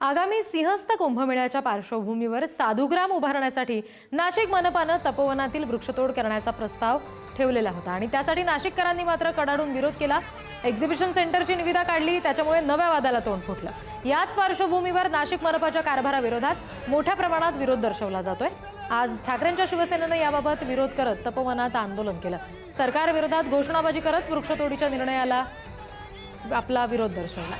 आगामी सिंहस्थ कुंभमेळ्याच्या पार्श्वभूमीवर साधुग्राम उभारण्यासाठी नाशिक मनपानं तपोवनातील वृक्षतोड करण्याचा प्रस्ताव ठेवलेला होता. आणि त्यासाठी नाशिककरांनी मात्र कडाडून विरोध केला. एक्झिबिशन सेंटरची निविदा काढली. त्याच्यामुळे नव्या वादाला तोंड फुटलं. याच पार्श्वभूमीवर नाशिक मनपाच्या कारभाराविरोधात मोठ्या प्रमाणात विरोध दर्शवला जातोय. आज ठाकरेंच्या शिवसेनेनं याबाबत विरोध करत तपोवनात आंदोलन केलं. सरकारविरोधात घोषणाबाजी करत वृक्षतोडीच्या निर्णयाला आपला विरोध दर्शवला.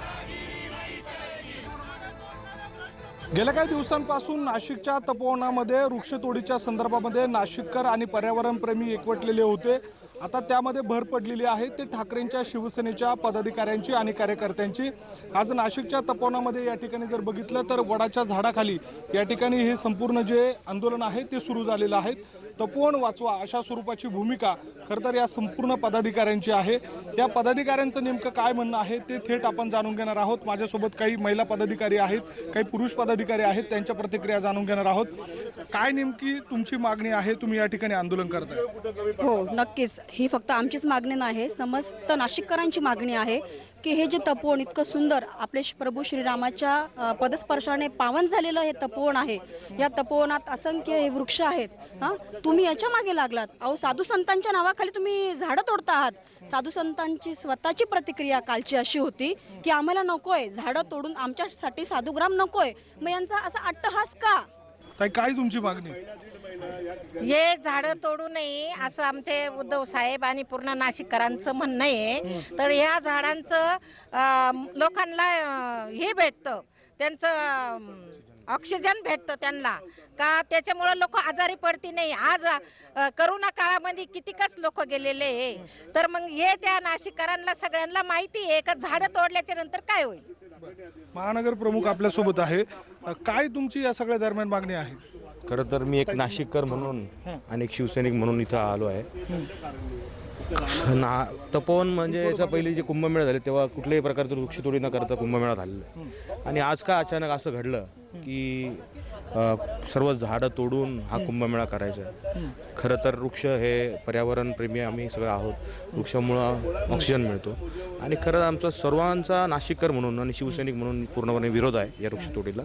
गेल्या काही दिवसांपासून नाशिकच्या तपोवनामध्ये वृक्षतोडीच्या संदर्भामध्ये नाशिककर आणि पर्यावरणप्रेमी एकवटलेले होते. आता त्यामध्ये भर पडलेली आहे. ते ठाकरेंच्या शिवसेनेच्या पदाधिकाऱ्यांची आणि कार्यकर्त्यांची. आज नाशिकच्या तपोवनामध्ये या ठिकाणी जर बघितलं तर वडाच्या झाडाखाली या ठिकाणी हे संपूर्ण जे आंदोलन आहे ते सुरू झालेलं आहे. तपोवन वाचवा अशा स्वरूपाची भूमिका खरं तर या संपूर्ण पदाधिकाऱ्यांची आहे. या पदाधिकाऱ्यांचं नेमकं काय म्हणणं आहे ते थेट आपण जाणून घेणार आहोत. माझ्यासोबत काही महिला पदाधिकारी आहेत काही पुरुष पदाधिकारी आहेत त्यांच्या प्रतिक्रिया जाणून घेणार आहोत. काय नेमकी तुमची मागणी आहे? तुम्ही या ठिकाणी आंदोलन करताय. हो नक्कीच. ही फक्त आमचीच मागणी नाही समस्त नाशिककरांची मागणी आहे की हे जे तपोवन इतकं सुंदर आपले प्रभू श्रीरामाच्या पदस्पर्शाने पावन झालेलं हे तपोवन आहे. या तपोवनात असंख्य हे वृक्ष आहेत. हां? तुम्ही याच्या मागे लागलात. अहो साधू संतांच्या नावाखाली तुम्ही झाडं तोडता आहात. साधू संतांची स्वतःची प्रतिक्रिया कालची अशी होती की आम्हाला नकोय झाडं तोडून आमच्यासाठी साधुग्राम नकोय. मग यांचा असा अट्टहास का? काय तुमची मागणी? हे झाडं तोडू नये असं आमचे उद्धव साहेब आणि पूर्ण नाशिककरांचं म्हणणं आहे. तर ह्या झाडांचं अं, लोकांना अं, हे भेटतं. त्यांचं अं, ऑक्सिजन भेटतं त्यांना. का त्याच्यामुळं लोक आजारी पडती नाही. आज अं, करोना काळामध्ये कितीकच लोक गेलेले आहे. तर मग हे त्या नाशिककरांना सगळ्यांना माहिती आहे का झाडं तोडल्याच्या नंतर काय होईल? महानगर प्रमुख आपल्यासोबत आहे. अ, काय तुमची या सगळ्या दरम्यान मागणी आहे? खरं तर मी एक नाशिककर म्हणून आणि एक शिवसैनिक म्हणून इथं आलो आहे. ना तपोवन म्हणजे याच्या पहिले जे कुंभमेळा झाले तेव्हा कुठल्याही प्रकारचं वृक्षतोडी न करता कुंभमेळा झालेला आहे. आणि आज का अचानक असं घडलं की सर्व झाडं तोडून हा कुंभमेळा करायचा आहे. खरं तर वृक्ष हे पर्यावरणप्रेमी आम्ही सगळं आहोत. वृक्षामुळं ऑक्सिजन मिळतो. आणि खरं आमचा सर्वांचा नाशिककर म्हणून आणि शिवसैनिक म्हणून पूर्णपणे विरोध आहे या वृक्षतोडीला.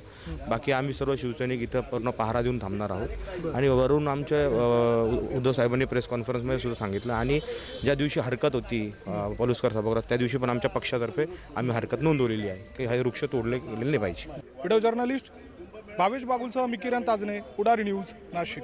बाकी आम्ही सर्व शिवसैनिक इथं पूर्ण पहारा देऊन थांबणार आहोत. आणि वरून आमच्या अ, उद्धव साहेबांनी प्रेस कॉन्फरन्समध्ये सुद्धा सांगितलं. आणि ज्या दिवशी हरकत होती पलुसकर सभागृहात त्या दिवशी पण आमच्या पक्षातर्फे आम्ही हरकत नोंदवलेली आहे की हे वृक्ष तोडले गेलेले नाही पाहिजे. व्हिडिओ जर्नलिस्ट भावेश बागुलसह मी किरण ताजने पुढारी न्यूज नाशिक.